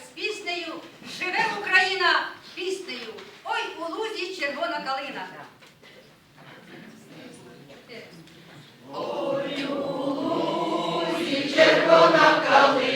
З піснею, живе Україна піснею. Ой, у лузі червона калина. Ой, у лузі Червона калина,